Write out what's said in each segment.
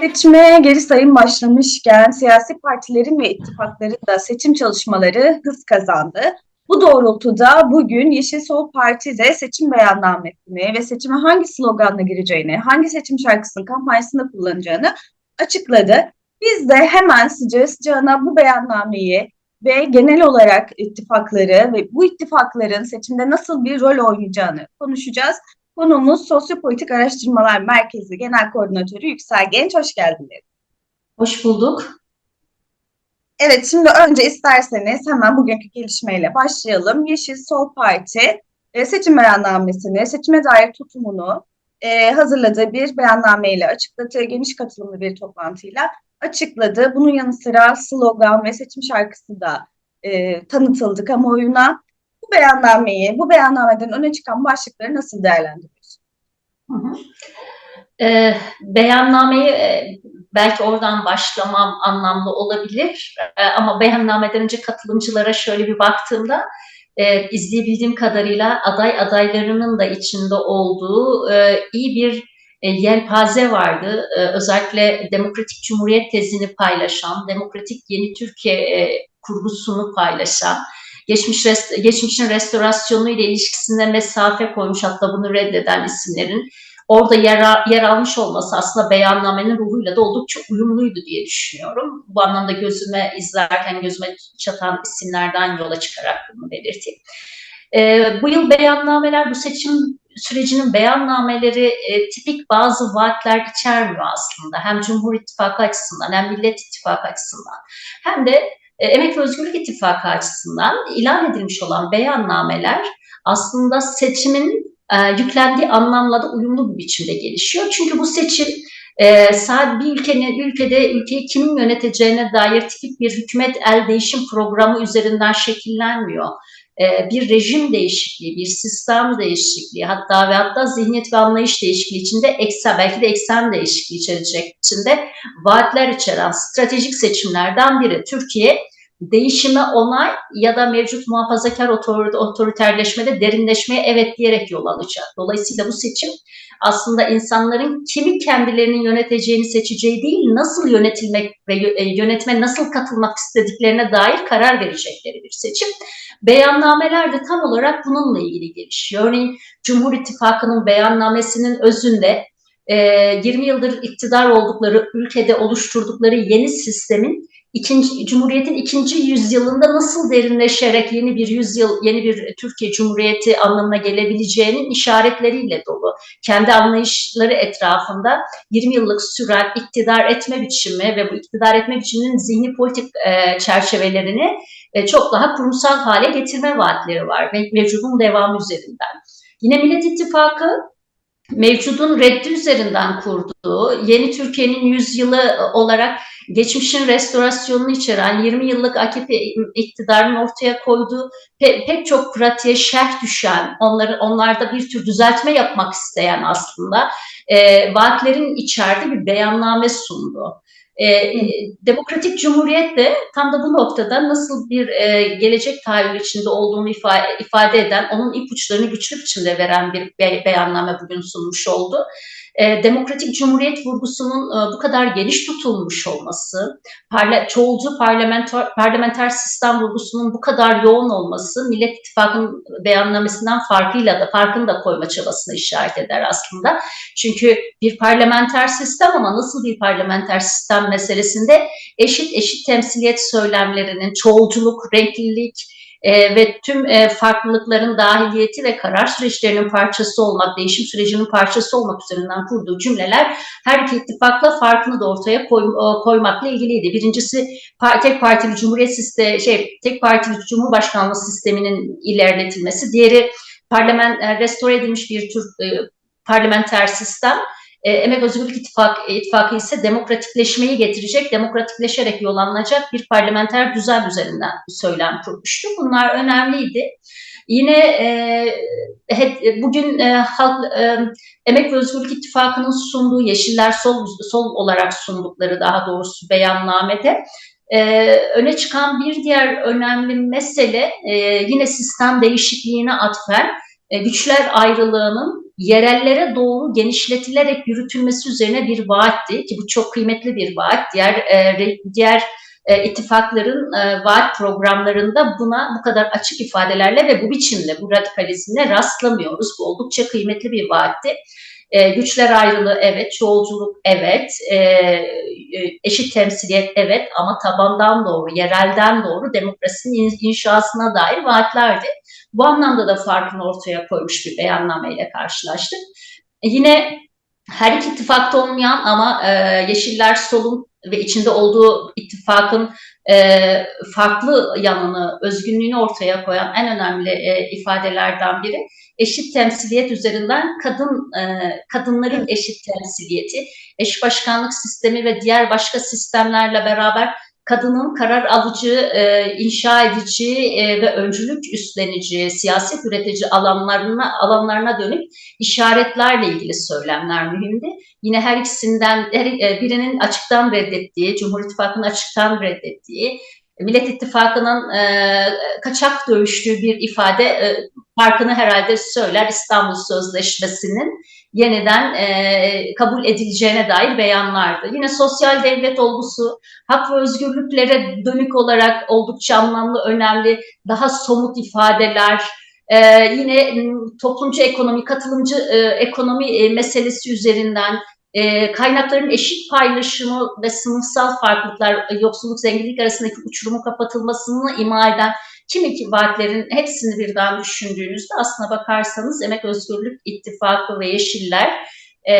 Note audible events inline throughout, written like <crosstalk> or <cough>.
Seçime geri sayım başlamışken siyasi partilerin ve ittifakların da seçim çalışmaları hız kazandı. Bu doğrultuda bugün Yeşil Sol Parti de seçim beyannamesini ve seçime hangi sloganla gireceğini, hangi seçim şarkısının kampanyasında kullanacağını açıkladı. Biz de hemen sıcağı sıcağına bu beyannameyi ve genel olarak ittifakları ve bu ittifakların seçimde nasıl bir rol oynayacağını konuşacağız. Konuğumuz Sosyopolitik Araştırmalar Merkezi Genel Koordinatörü Yüksel Genç. Hoş geldiniz. Hoş bulduk. Evet, şimdi önce isterseniz hemen bugünkü gelişmeyle başlayalım. Yeşil Sol Parti e, seçim beyannamesini, seçime dair tutumunu e, hazırladığı bir beyannameyle açıkladı. Geniş katılımlı bir toplantıyla açıkladı. Bunun yanı sıra slogan ve seçim şarkısı da e, tanıtıldı kamuoyuna. Bu beyannameyi, bu beyannameden öne çıkan başlıkları nasıl değerlendiriyorsunuz? Hı. Ee, beyannameyi e, belki oradan başlamam anlamlı olabilir e, ama beyannameden önce katılımcılara şöyle bir baktığımda e, izleyebildiğim kadarıyla aday adaylarının da içinde olduğu e, iyi bir e, yelpaze vardı. E, özellikle Demokratik Cumhuriyet tezini paylaşan, Demokratik Yeni Türkiye e, kurgusunu paylaşan, geçmiş rest, geçmişin restorasyonu ile ilişkisine mesafe koymuş hatta bunu reddeden isimlerin orada yer, yer almış olması aslında beyannamenin ruhuyla da oldukça uyumluydu diye düşünüyorum. Bu anlamda gözüme izlerken gözüme çatan isimlerden yola çıkarak bunu belirteyim. E, bu yıl beyannameler, bu seçim sürecinin beyannameleri e, tipik bazı vaatler içermiyor aslında. Hem Cumhur İttifakı açısından hem Millet İttifakı açısından hem de Emek ve Özgürlük İttifakı açısından ilan edilmiş olan beyannameler aslında seçimin e, yüklendiği anlamla da uyumlu bir biçimde gelişiyor. Çünkü bu seçim e, sadece bir ülkenin ülkede ülkeyi kimin yöneteceğine dair tipik bir hükümet el değişim programı üzerinden şekillenmiyor. E, bir rejim değişikliği, bir sistem değişikliği, hatta ve hatta zihniyet ve anlayış değişikliği içinde eksen, belki de eksen değişikliği içerecek içinde vaatler içeren stratejik seçimlerden biri. Türkiye değişime onay ya da mevcut muhafazakar otor otoriterleşmede derinleşmeye evet diyerek yol alacak. Dolayısıyla bu seçim aslında insanların kimi kendilerinin yöneteceğini seçeceği değil, nasıl yönetilmek ve e, yönetme nasıl katılmak istediklerine dair karar verecekleri bir seçim. Beyannameler de tam olarak bununla ilgili gelişiyor. Örneğin Cumhur İttifakı'nın beyannamesinin özünde 20 yıldır iktidar oldukları ülkede oluşturdukları yeni sistemin ikinci, Cumhuriyet'in ikinci yüzyılında nasıl derinleşerek yeni bir yüzyıl, yeni bir Türkiye Cumhuriyeti anlamına gelebileceğinin işaretleriyle dolu. Kendi anlayışları etrafında 20 yıllık süren iktidar etme biçimi ve bu iktidar etme biçiminin zihni politik e, çerçevelerini e, çok daha kurumsal hale getirme vaatleri var ve mevcudun devamı üzerinden. Yine Millet İttifakı mevcudun reddi üzerinden kurduğu, yeni Türkiye'nin yüzyılı olarak geçmişin restorasyonunu içeren 20 yıllık AKP iktidarının ortaya koyduğu pe pek çok pratiğe şerh düşen, onları onlarda bir tür düzeltme yapmak isteyen aslında e, vaatlerin içerdiği bir beyanname sundu. E, Demokratik Cumhuriyet de tam da bu noktada nasıl bir e, gelecek tahayyülü içinde olduğunu ifade, ifade eden, onun ipuçlarını güçlü biçimde veren bir be beyanname bugün sunmuş oldu e, demokratik cumhuriyet vurgusunun e, bu kadar geniş tutulmuş olması, parla, çoğulcu parlamenter, parlamenter sistem vurgusunun bu kadar yoğun olması Millet İttifakı'nın beyannamesinden farkıyla da farkını da koyma çabasına işaret eder aslında. Çünkü bir parlamenter sistem ama nasıl bir parlamenter sistem meselesinde eşit eşit temsiliyet söylemlerinin çoğulculuk, renklilik, e, ve tüm e, farklılıkların dahiliyeti ve karar süreçlerinin parçası olmak, değişim sürecinin parçası olmak üzerinden kurduğu cümleler her iki ittifakla farkını da ortaya koy, e, koymakla ilgiliydi. Birincisi tek partili cumhuriyet sistemi, şey tek partili cumhurbaşkanlığı sisteminin ilerletilmesi, diğeri parlament e, restore edilmiş bir tür e, parlamenter sistem e, Emek Özgürlük İttifakı, İttifakı ise demokratikleşmeyi getirecek, demokratikleşerek yol alınacak bir parlamenter düzen üzerinden söylem kurmuştu. Bunlar önemliydi. Yine e, bugün e, halk, e, Emek ve Özgürlük İttifakı'nın sunduğu Yeşiller Sol, Sol olarak sundukları daha doğrusu beyannamede e, öne çıkan bir diğer önemli mesele e, yine sistem değişikliğine atfen e, güçler ayrılığının yerellere doğru genişletilerek yürütülmesi üzerine bir vaatti ki bu çok kıymetli bir vaat. Diğer e, diğer e, ittifakların e, vaat programlarında buna bu kadar açık ifadelerle ve bu biçimle, bu radikalizmle rastlamıyoruz. Bu oldukça kıymetli bir vaatti. E, güçler ayrılığı evet, çoğulculuk evet, e, eşit temsiliyet evet ama tabandan doğru, yerelden doğru demokrasinin inşasına dair vaatlerdi. Bu anlamda da farkını ortaya koymuş bir beyannameyle karşılaştık. E, yine her iki ittifakta olmayan ama e, Yeşiller Sol'un ve içinde olduğu ittifakın e, farklı yanını, özgünlüğünü ortaya koyan en önemli e, ifadelerden biri eşit temsiliyet üzerinden kadın e, kadınların eşit temsiliyeti, eş başkanlık sistemi ve diğer başka sistemlerle beraber kadının karar alıcı, e, inşa edici e, ve öncülük üstlenici, siyaset üretici alanlarına alanlarına dönük işaretlerle ilgili söylemler mühimdi. Yine her ikisinden her, e, birinin açıktan reddettiği, Cumhur İttifakı'nın açıktan reddettiği, Millet İttifakı'nın e, kaçak dövüştüğü bir ifade e, farkını herhalde söyler İstanbul Sözleşmesi'nin yeniden e, kabul edileceğine dair beyanlardı. Yine sosyal devlet olgusu, hak ve özgürlüklere dönük olarak oldukça anlamlı, önemli, daha somut ifadeler, e, yine toplumcu ekonomi, katılımcı e, ekonomi e, meselesi üzerinden e, kaynakların eşit paylaşımı ve sınıfsal farklılıklar, yoksulluk, zenginlik arasındaki uçurumun kapatılmasını ima eden kimi vaatlerin hepsini birden düşündüğünüzde aslına bakarsanız Emek Özgürlük İttifakı ve Yeşiller e,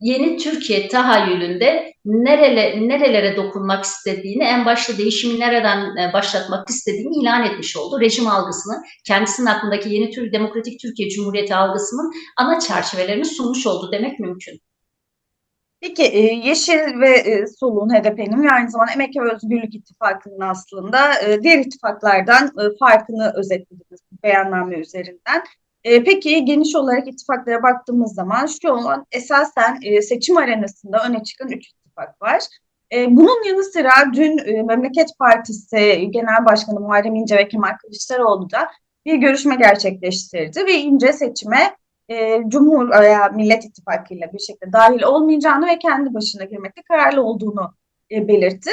yeni Türkiye tahayyülünde nerele, nerelere dokunmak istediğini, en başta değişimi nereden e, başlatmak istediğini ilan etmiş oldu. Rejim algısını, kendisinin aklındaki yeni tür demokratik Türkiye Cumhuriyeti algısının ana çerçevelerini sunmuş oldu demek mümkün. Peki e, Yeşil ve e, Sol'un HDP'nin ve aynı zamanda Emek ve Özgürlük İttifakı'nın aslında diğer ittifaklardan farkını özetlediniz beyanname üzerinden. E, peki geniş olarak ittifaklara baktığımız zaman şu an esasen e, seçim arenasında öne çıkan üç ittifak var. E, bunun yanı sıra dün e, Memleket Partisi Genel Başkanı Muharrem İnce ve Kemal Kılıçdaroğlu da bir görüşme gerçekleştirdi ve İnce seçime e, Cumhur veya Millet İttifakı ile bir şekilde dahil olmayacağını ve kendi başına girmekte kararlı olduğunu e, belirtti.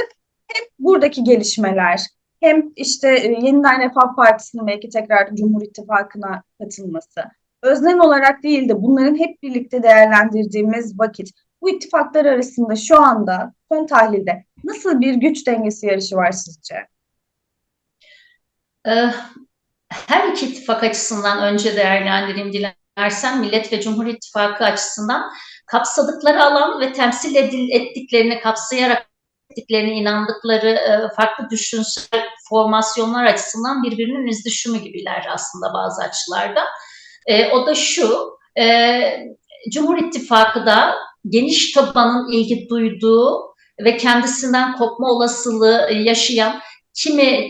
Hem buradaki gelişmeler hem işte e, yeniden Refah Partisi'nin belki tekrar Cumhur İttifakı'na katılması, öznem olarak değil de bunların hep birlikte değerlendirdiğimiz vakit bu ittifaklar arasında şu anda son tahlilde nasıl bir güç dengesi yarışı var sizce? Eh, her iki ittifak açısından önce değerlendireyim dilersen Millet ve Cumhur İttifakı açısından kapsadıkları alan ve temsil ettiklerini kapsayarak ettiklerine inandıkları e, farklı düşünsel formasyonlar açısından birbirinin izdüşümü gibiler aslında bazı açılarda. E, o da şu, e, Cumhur İttifakı da geniş tabanın ilgi duyduğu ve kendisinden kopma olasılığı yaşayan kimi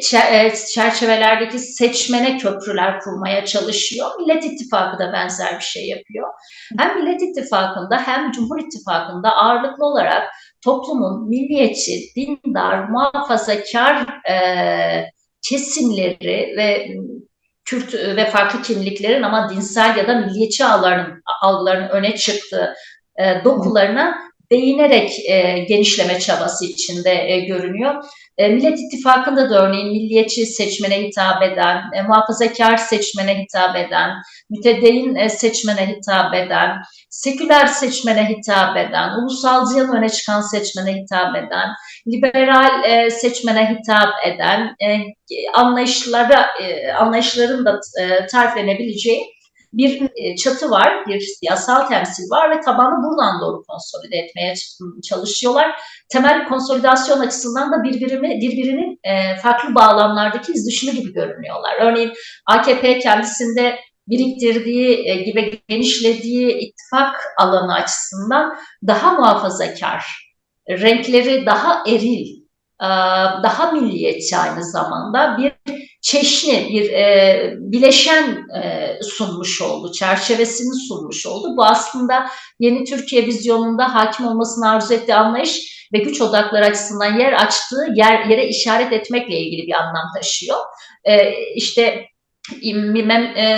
çerçevelerdeki seçmene köprüler kurmaya çalışıyor. Millet İttifakı da benzer bir şey yapıyor. Hem Millet İttifakı'nda hem Cumhur İttifakı'nda ağırlıklı olarak toplumun milliyetçi, dindar, muhafazakar e, kesimleri ve Kürt ve farklı kimliklerin ama dinsel ya da milliyetçi ağların, algılarının öne çıktığı e, dokularına değinerek e, genişleme çabası içinde e, görünüyor. E, Millet İttifakı'nda da örneğin milliyetçi seçmene hitap eden, e, muhafazakar seçmene hitap eden, mütedeyyin e, seçmene hitap eden, seküler seçmene hitap eden, ulusalcıya öne çıkan seçmene hitap eden, liberal e, seçmene hitap eden e, anlayışlara e, anlayışların da e, tariflenebileceği bir e, çatı var, bir siyasal temsil var ve tabanı buradan doğru konsolide etmeye çalışıyorlar. Temel konsolidasyon açısından da birbirini, birbirinin e, farklı bağlamlardaki izdüşümü gibi görünüyorlar. Örneğin AKP kendisinde biriktirdiği e, gibi genişlediği ittifak alanı açısından daha muhafazakar, renkleri daha eril, daha milliyetçi aynı zamanda bir çeşni, bir e, bileşen e, sunmuş oldu, çerçevesini sunmuş oldu. Bu aslında yeni Türkiye vizyonunda hakim olmasını arzu ettiği anlayış ve güç odakları açısından yer açtığı yer, yere işaret etmekle ilgili bir anlam taşıyor. E, işte e,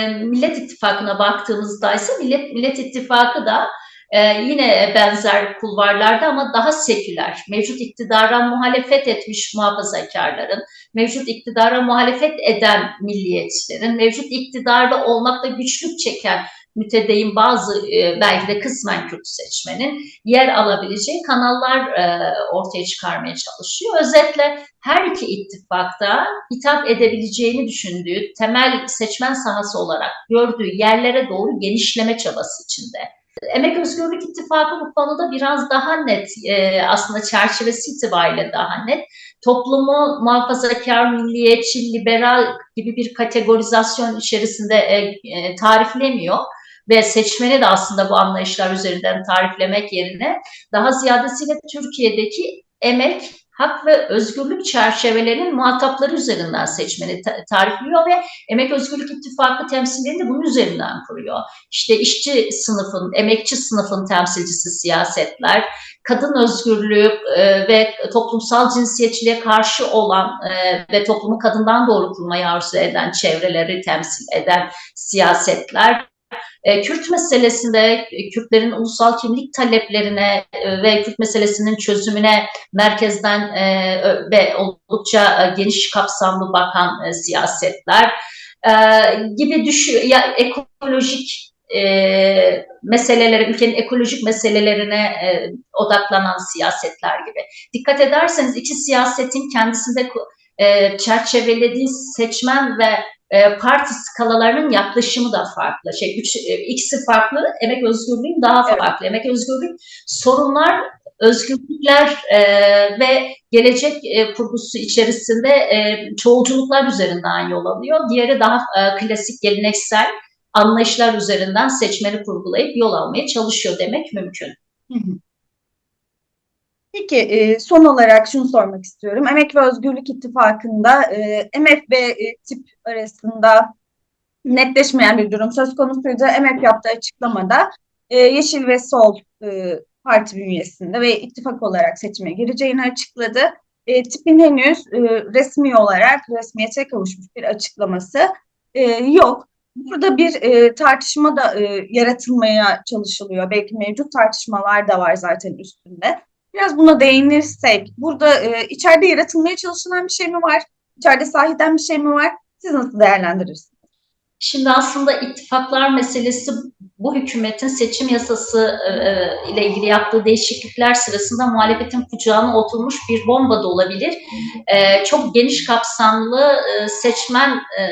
Millet İttifakı'na baktığımızda ise Millet, Millet İttifakı da e, yine benzer kulvarlarda ama daha seküler, mevcut iktidara muhalefet etmiş muhafazakarların, mevcut iktidara muhalefet eden milliyetçilerin, mevcut iktidarda olmakta güçlük çeken mütedeyyin bazı e, belki de kısmen Kürt seçmenin yer alabileceği kanallar e, ortaya çıkarmaya çalışıyor. Özetle her iki ittifakta hitap edebileceğini düşündüğü, temel seçmen sahası olarak gördüğü yerlere doğru genişleme çabası içinde. Emek Özgürlük İttifakı bu konuda biraz daha net, e, aslında çerçevesi itibariyle daha net. Toplumu muhafazakar, milliyetçi, liberal gibi bir kategorizasyon içerisinde e, e, tariflemiyor ve seçmeni de aslında bu anlayışlar üzerinden tariflemek yerine daha ziyadesiyle Türkiye'deki emek, hak ve özgürlük çerçevelerinin muhatapları üzerinden seçmeni ta- tarifliyor ve Emek Özgürlük İttifakı temsilcilerini de bunun üzerinden kuruyor. İşte işçi sınıfın, emekçi sınıfın temsilcisi siyasetler, kadın özgürlüğü e, ve toplumsal cinsiyetçiliğe karşı olan e, ve toplumu kadından doğru kurmayı arzu eden çevreleri temsil eden siyasetler, e, Kürt meselesinde e, Kürtlerin ulusal kimlik taleplerine e, ve Kürt meselesinin çözümüne merkezden e, ve oldukça geniş kapsamlı bakan siyasetler gibi düşü ya ekolojik e, meselelere, ülkenin ekolojik meselelerine e, odaklanan siyasetler gibi. Dikkat ederseniz iki siyasetin kendisinde e, çerçevelediği seçmen ve e, parti skalalarının yaklaşımı da farklı. Şey, üç, e, ikisi farklı, emek özgürlüğün daha Evet. farklı. Emek özgürlük sorunlar, özgürlükler e, ve gelecek e, kurgusu içerisinde e, çoğulculuklar üzerinden yol alıyor. Diğeri daha e, klasik, geleneksel anlayışlar üzerinden seçmeni kurgulayıp yol almaya çalışıyor demek mümkün. Hı hı. Peki e, son olarak şunu sormak istiyorum. Emek ve Özgürlük İttifakı'nda e, MF ve e, TİP arasında netleşmeyen bir durum söz konusuydu. MF yaptığı açıklamada e, Yeşil ve Sol e, parti bünyesinde ve ittifak olarak seçime gireceğini açıkladı. E, TİP'in henüz e, resmi olarak resmiyete kavuşmuş bir açıklaması e, yok. Burada bir e, tartışma da e, yaratılmaya çalışılıyor. Belki mevcut tartışmalar da var zaten üstünde. Biraz buna değinirsek, burada e, içeride yaratılmaya çalışılan bir şey mi var? İçeride sahiden bir şey mi var? Siz nasıl değerlendirirsiniz? Şimdi aslında ittifaklar meselesi bu hükümetin seçim yasası e, ile ilgili yaptığı değişiklikler sırasında muhalefetin kucağına oturmuş bir bomba da olabilir. E, çok geniş kapsamlı e, seçmen e,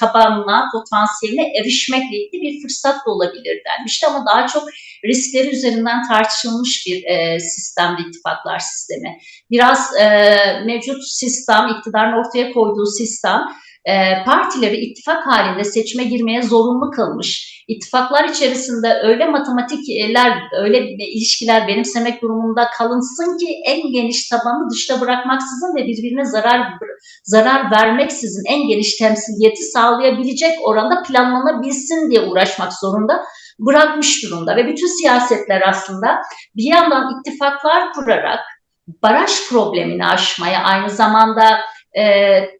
tabanına, potansiyeline erişmekle ilgili bir fırsat da olabilir denmişti ama daha çok riskleri üzerinden tartışılmış bir e, sistemdi ittifaklar sistemi. Biraz e, mevcut sistem, iktidarın ortaya koyduğu sistem e, partileri ittifak halinde seçime girmeye zorunlu kılmış. İttifaklar içerisinde öyle matematikler, öyle ilişkiler benimsemek durumunda kalınsın ki en geniş tabanı dışta bırakmaksızın ve birbirine zarar zarar vermeksizin en geniş temsiliyeti sağlayabilecek oranda planlanabilsin diye uğraşmak zorunda bırakmış durumda ve bütün siyasetler aslında bir yandan ittifaklar kurarak baraj problemini aşmaya aynı zamanda e,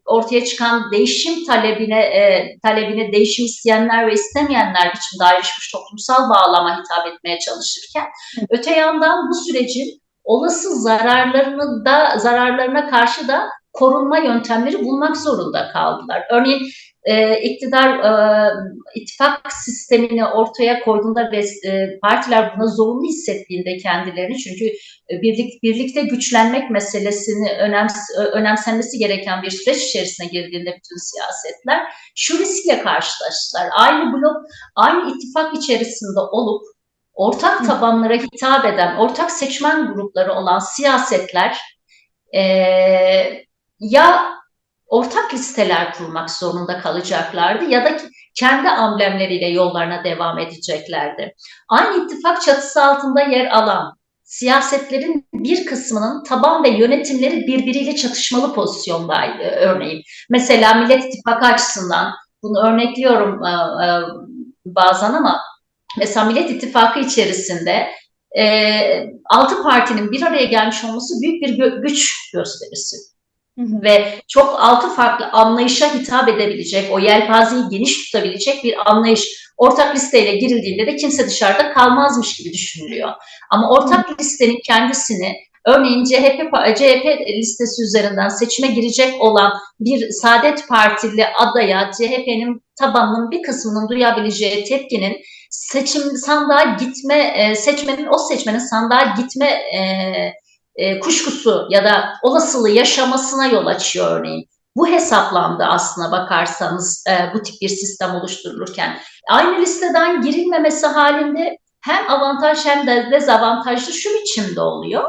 ortaya çıkan değişim talebine e, talebine değişim isteyenler ve istemeyenler biçimde ayrışmış toplumsal bağlama hitap etmeye çalışırken öte yandan bu sürecin olası zararlarını da zararlarına karşı da korunma yöntemleri bulmak zorunda kaldılar. Örneğin e, iktidar e, ittifak sistemini ortaya koyduğunda ve e, partiler buna zorunlu hissettiğinde kendilerini çünkü e, birlik, birlikte güçlenmek meselesini önems, önemsenmesi gereken bir süreç içerisine girdiğinde bütün siyasetler şu riskle karşılaştılar. Aynı blok, aynı ittifak içerisinde olup ortak tabanlara hitap eden, ortak seçmen grupları olan siyasetler e, ya ortak listeler kurmak zorunda kalacaklardı ya da kendi amblemleriyle yollarına devam edeceklerdi. Aynı ittifak çatısı altında yer alan siyasetlerin bir kısmının taban ve yönetimleri birbiriyle çatışmalı pozisyondaydı örneğin. Mesela Millet İttifakı açısından bunu örnekliyorum e, e, bazen ama mesela Millet İttifakı içerisinde e, altı partinin bir araya gelmiş olması büyük bir güç gösterisi. Ve çok altı farklı anlayışa hitap edebilecek, o yelpazeyi geniş tutabilecek bir anlayış ortak listeyle girildiğinde de kimse dışarıda kalmazmış gibi düşünülüyor. Ama ortak listenin kendisini örneğin CHP, CHP listesi üzerinden seçime girecek olan bir Saadet Partili adaya CHP'nin tabanının bir kısmının duyabileceği tepkinin seçim sandığa gitme, e, seçmenin o seçmenin sandığa gitme e, e, kuşkusu ya da olasılığı yaşamasına yol açıyor örneğin. Bu hesaplandı aslına bakarsanız e, bu tip bir sistem oluşturulurken. Aynı listeden girilmemesi halinde hem avantaj hem de dezavantajlı şu biçimde oluyor.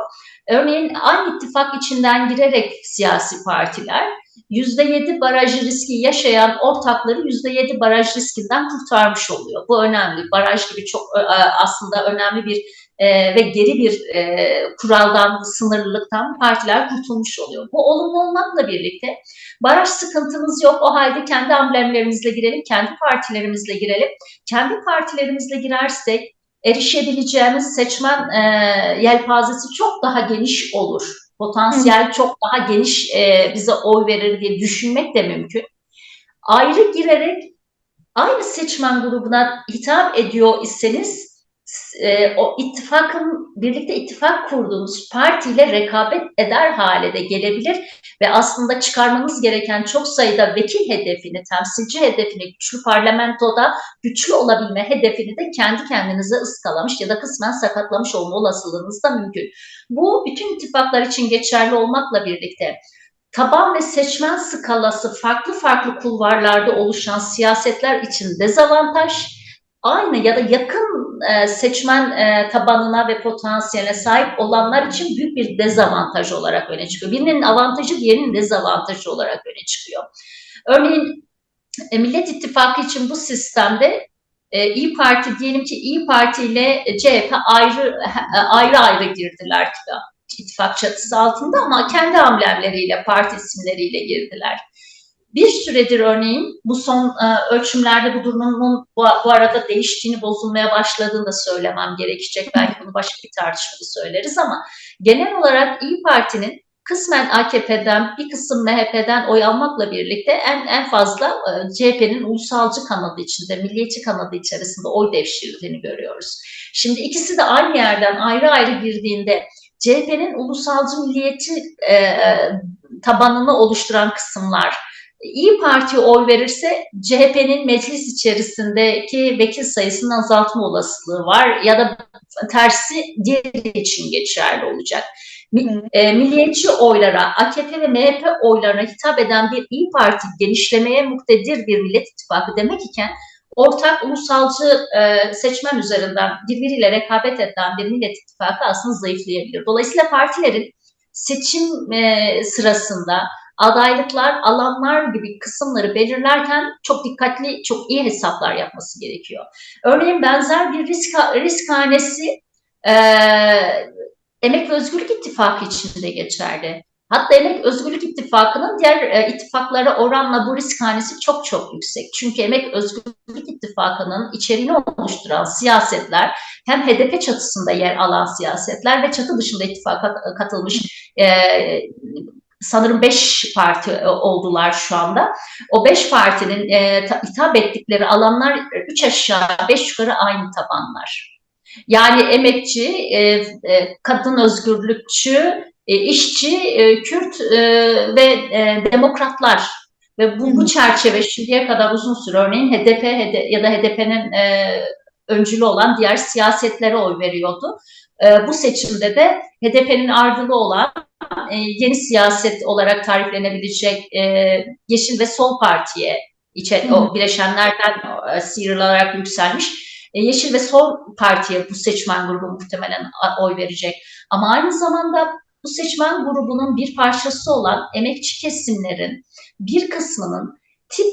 Örneğin aynı ittifak içinden girerek siyasi partiler %7 baraj riski yaşayan ortakları %7 baraj riskinden kurtarmış oluyor. Bu önemli. Baraj gibi çok e, aslında önemli bir e, ve geri bir e, kuraldan, sınırlılıktan partiler kurtulmuş oluyor. Bu olumlu olmakla birlikte baraj sıkıntımız yok. O halde kendi amblemlerimizle girelim, kendi partilerimizle girelim. Kendi partilerimizle girersek erişebileceğimiz seçmen e, yelpazesi çok daha geniş olur. Potansiyel çok daha geniş e, bize oy verir diye düşünmek de mümkün. Ayrı girerek aynı seçmen grubuna hitap ediyor iseniz e, o ittifakın birlikte ittifak kurduğunuz partiyle rekabet eder hale de gelebilir ve aslında çıkarmanız gereken çok sayıda vekil hedefini, temsilci hedefini, güçlü parlamentoda güçlü olabilme hedefini de kendi kendinize ıskalamış ya da kısmen sakatlamış olma olasılığınız da mümkün. Bu bütün ittifaklar için geçerli olmakla birlikte taban ve seçmen skalası farklı farklı kulvarlarda oluşan siyasetler için dezavantaj, aynı ya da yakın e, seçmen e, tabanına ve potansiyeline sahip olanlar için büyük bir dezavantaj olarak öne çıkıyor. Birinin avantajı diğerinin dezavantajı olarak öne çıkıyor. Örneğin e, Millet İttifakı için bu sistemde e, İyi Parti diyelim ki İyi Parti ile CHP ayrı <laughs> ayrı ayrı girdiler ittifak çatısı altında ama kendi amblemleriyle, parti isimleriyle girdiler. Bir süredir örneğin bu son e, ölçümlerde bu durumun bu, bu arada değiştiğini, bozulmaya başladığını da söylemem gerekecek. Belki bunu başka bir tartışmada söyleriz ama genel olarak İyi Parti'nin kısmen AKP'den, bir kısım MHP'den oy almakla birlikte en en fazla e, CHP'nin ulusalcı kanadı içinde, milliyetçi kanadı içerisinde oy devşirdiğini görüyoruz. Şimdi ikisi de aynı yerden ayrı ayrı girdiğinde CHP'nin ulusalcı milliyetçi e, tabanını oluşturan kısımlar İyi Parti'ye oy verirse CHP'nin meclis içerisindeki vekil sayısının azaltma olasılığı var ya da tersi diğeri için geçerli olacak. E, milliyetçi oylara, AKP ve MHP oylarına hitap eden bir İyi Parti genişlemeye muktedir bir Millet İttifakı demek iken ortak ulusalcı e, seçmen üzerinden birbiriyle rekabet eden bir Millet İttifakı aslında zayıflayabilir. Dolayısıyla partilerin seçim e, sırasında adaylıklar, alanlar gibi kısımları belirlerken çok dikkatli, çok iyi hesaplar yapması gerekiyor. Örneğin benzer bir risk, risk hanesi e, Emek ve Özgürlük İttifakı içinde geçerli. Hatta Emek Özgürlük İttifakı'nın diğer e, ittifaklara oranla bu risk hanesi çok çok yüksek. Çünkü Emek Özgürlük İttifakı'nın içeriğini oluşturan siyasetler hem HDP çatısında yer alan siyasetler ve çatı dışında ittifaka katılmış e, sanırım beş parti e, oldular şu anda. O beş partinin e, hitap ettikleri alanlar üç aşağı beş yukarı aynı tabanlar. Yani emekçi, e, e, kadın özgürlükçü, e, işçi, e, Kürt e, ve e, demokratlar ve bu, bu çerçeve şimdiye kadar uzun süre örneğin HDP HD, ya da HDP'nin e, öncülü olan diğer siyasetlere oy veriyordu. E, bu seçimde de HDP'nin ardılı olan e, yeni siyaset olarak tariflenebilecek e, Yeşil ve Sol Parti'ye içe, o bileşenlerden e, sıyrılarak yükselmiş. E, Yeşil ve Sol Parti'ye bu seçmen grubu muhtemelen oy verecek. Ama aynı zamanda bu seçmen grubunun bir parçası olan emekçi kesimlerin bir kısmının tip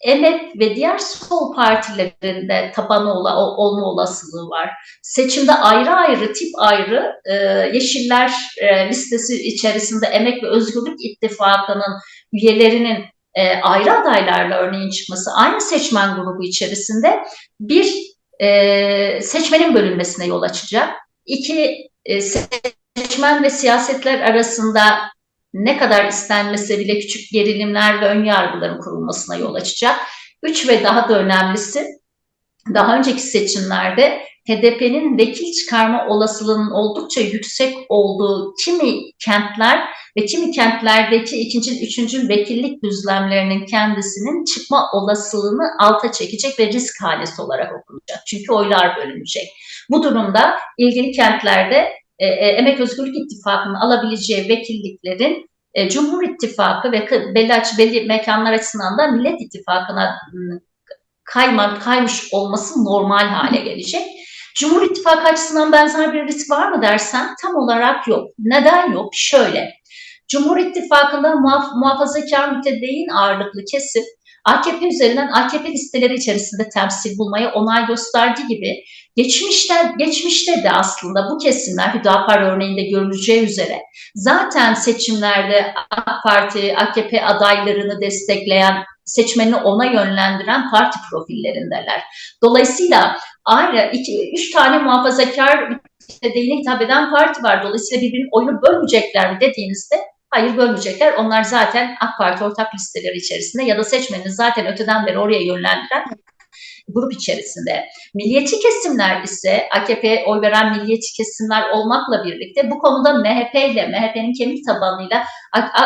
emek ve diğer sol partilerinde tabanı ola, olma olasılığı var. Seçimde ayrı ayrı, tip ayrı e, Yeşiller e, listesi içerisinde Emek ve Özgürlük İttifakı'nın üyelerinin e, ayrı adaylarla örneğin çıkması aynı seçmen grubu içerisinde bir e, seçmenin bölünmesine yol açacak. İki, e, seçmen ve siyasetler arasında ne kadar istenmese bile küçük gerilimler ve önyargıların kurulmasına yol açacak. Üç ve daha da önemlisi daha önceki seçimlerde HDP'nin vekil çıkarma olasılığının oldukça yüksek olduğu kimi kentler ve kimi kentlerdeki ikinci, üçüncü vekillik düzlemlerinin kendisinin çıkma olasılığını alta çekecek ve risk hanesi olarak okunacak. Çünkü oylar bölünecek. Bu durumda ilgili kentlerde e, e, Emek Özgürlük İttifakı'nın alabileceği vekilliklerin e, Cumhur İttifakı ve belli, aç, belli mekanlar açısından da Millet İttifakı'na m, kayma, kaymış olması normal hale gelecek. Cumhur İttifakı açısından benzer bir risk var mı dersen tam olarak yok. Neden yok? Şöyle. Cumhur İttifakı'nda muhaf muhafazakar mütedeyyin ağırlıklı kesim AKP üzerinden AKP listeleri içerisinde temsil bulmaya onay gösterdiği gibi geçmişte, geçmişte de aslında bu kesimler Hüdapar örneğinde görüleceği üzere zaten seçimlerde AK Parti, AKP adaylarını destekleyen, seçmeni ona yönlendiren parti profillerindeler. Dolayısıyla ayrı iki, üç tane muhafazakar mütedeyine hitap eden parti var. Dolayısıyla birbirinin oyunu bölmeyecekler mi dediğinizde Hayır bölmeyecekler. Onlar zaten AK Parti ortak listeleri içerisinde ya da seçmeni zaten öteden beri oraya yönlendiren grup içerisinde. Milliyetçi kesimler ise AKP'ye oy veren milliyetçi kesimler olmakla birlikte bu konuda MHP ile MHP'nin kemik tabanıyla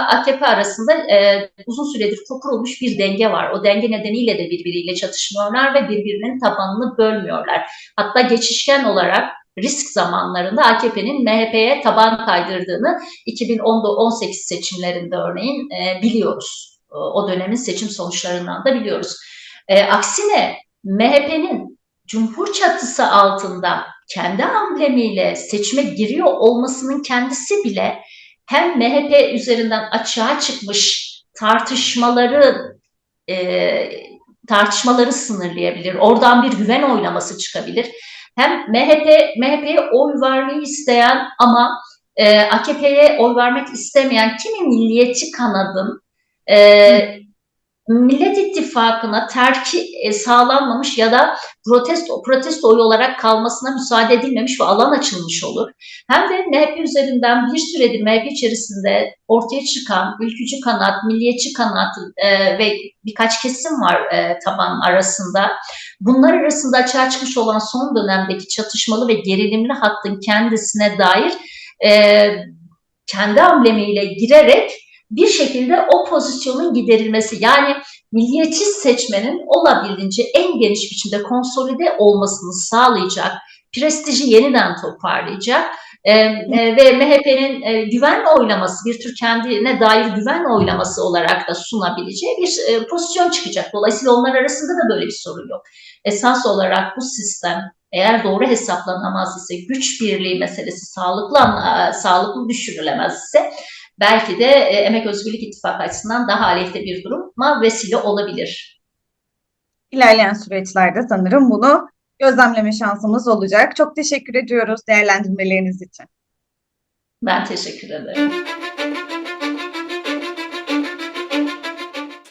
AKP arasında e, uzun süredir kurulmuş bir denge var. O denge nedeniyle de birbiriyle çatışmıyorlar ve birbirinin tabanını bölmüyorlar. Hatta geçişken olarak risk zamanlarında AKP'nin MHP'ye taban kaydırdığını 2018 seçimlerinde örneğin e, biliyoruz. O dönemin seçim sonuçlarından da biliyoruz. E, aksine MHP'nin Cumhur çatısı altında kendi amblemiyle seçime giriyor olmasının kendisi bile hem MHP üzerinden açığa çıkmış tartışmaları e, tartışmaları sınırlayabilir. Oradan bir güven oylaması çıkabilir. Hem MHP MHP'ye oy vermeyi isteyen ama e, AKP'ye oy vermek istemeyen kimi milliyetçi kanadın e, Millet İttifakı'na terki e, sağlanmamış ya da protesto protesto oyu olarak kalmasına müsaade edilmemiş ve alan açılmış olur. Hem de MHP üzerinden bir süredir MHP içerisinde ortaya çıkan ülkücü kanat, milliyetçi kanat e, ve birkaç kesim var e, taban arasında. Bunlar arasında açığa çıkmış olan son dönemdeki çatışmalı ve gerilimli hattın kendisine dair kendi amblemiyle girerek bir şekilde o pozisyonun giderilmesi yani milliyetçi seçmenin olabildiğince en geniş biçimde konsolide olmasını sağlayacak, prestiji yeniden toparlayacak e, e, ve MHP'nin e, güven oylaması, bir tür kendine dair güven oylaması olarak da sunabileceği bir e, pozisyon çıkacak. Dolayısıyla onlar arasında da böyle bir sorun yok. Esas olarak bu sistem eğer doğru hesaplanamaz ise, güç birliği meselesi sağlıklı, e, sağlıklı düşürülemez ise belki de e, Emek Özgürlük İttifakı açısından daha aleyhte bir duruma vesile olabilir. İlerleyen süreçlerde sanırım bunu gözlemleme şansımız olacak. Çok teşekkür ediyoruz değerlendirmeleriniz için. Ben teşekkür ederim.